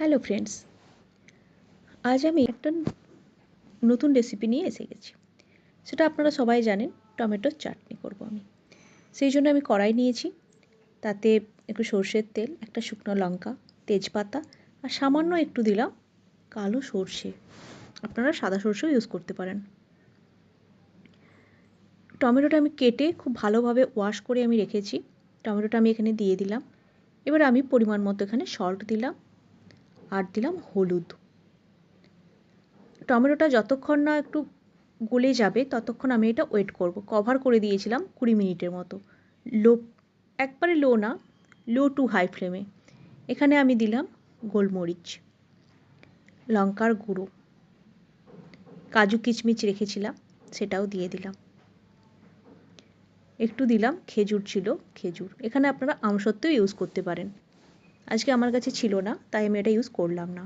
Hello friends আজ আমি একটা নতুন রেসিপি নিয়ে এসে গেছি। সেটা আপনারা সবাই জানেন টমেটোর চাটনি করব আমি। সেই জন্য আমি কড়াই নিয়েছি। তাতে একটু সর্ষের তেল, একটা শুকনো লঙ্কা, তেজপাতা, আর সামান্য একটু দিলাম কালো সর্ষে। আপনারা সাদা সর্ষেও ইউজ করতে পারেন। টমেটোটা আমি কেটে খুব ভালোভাবে ওয়াশ করে আমি রেখেছি। টমেটোটা আমি এখানে দিয়ে দিলাম। এবার আমি পরিমাণ মতো এখানে সল্ট দিলাম। আর দিলাম হলুদ। টমেটোটা যতক্ষণ না একটু গলে যাবে, ততক্ষণ আমি এটা ওয়েট করব। কভার করে দিয়েছিলাম কুড়ি মিনিটের মতো। লো একবারে লো না লো টু হাই ফ্লেমে এখানে আমি দিলাম গোলমরিচ, লঙ্কার গুঁড়ো। কাজু কিচমিচ রেখেছিলাম, সেটাও দিয়ে দিলাম। একটু দিলাম খেজুর ছিল, খেজুর। এখানে আপনারা আমসত্ত্বেও ইউজ করতে পারেন। আজকে আমার কাছে ছিল না, তাই আমি এটা ইউজ করলাম না।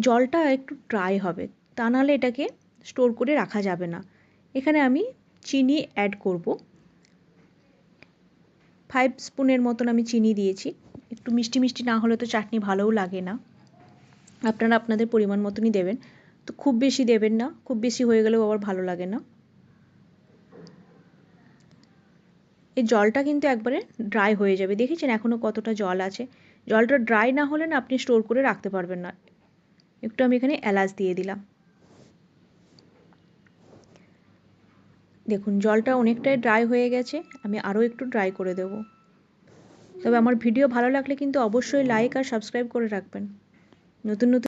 জলটা একটু ড্রাই হবে, তা নাহলে এটাকে স্টোর করে রাখা যাবে না। এখানে আমি চিনি অ্যাড করব। ফাইভ স্পুনের মতন আমি চিনি দিয়েছি। একটু মিষ্টি মিষ্টি না হলে তো চাটনি ভালোও লাগে না। আপনারা আপনাদের পরিমাণ মতনই দেবেন। তো খুব বেশি দেবেন না, খুব বেশি হয়ে গেলেও আবার ভালো লাগে না। এই জলটা কিন্তু একবারে ড্রাই হয়ে যাবে। দেখেছেন এখনও কতটা জল আছে? জলটা ড্রাই না হলে না আপনি স্টোর করে রাখতে পারবেন না। একটু আমি এখানে এলাচ দিয়ে দিলাম। দেখুন, জলটা অনেকটাই ড্রাই হয়ে গেছে। আমি আরও একটু ড্রাই করে দেব। তবে আমার ভিডিও ভালো লাগলে কিন্তু অবশ্যই লাইক আর সাবস্ক্রাইব করে রাখবেন। নতুন নতুন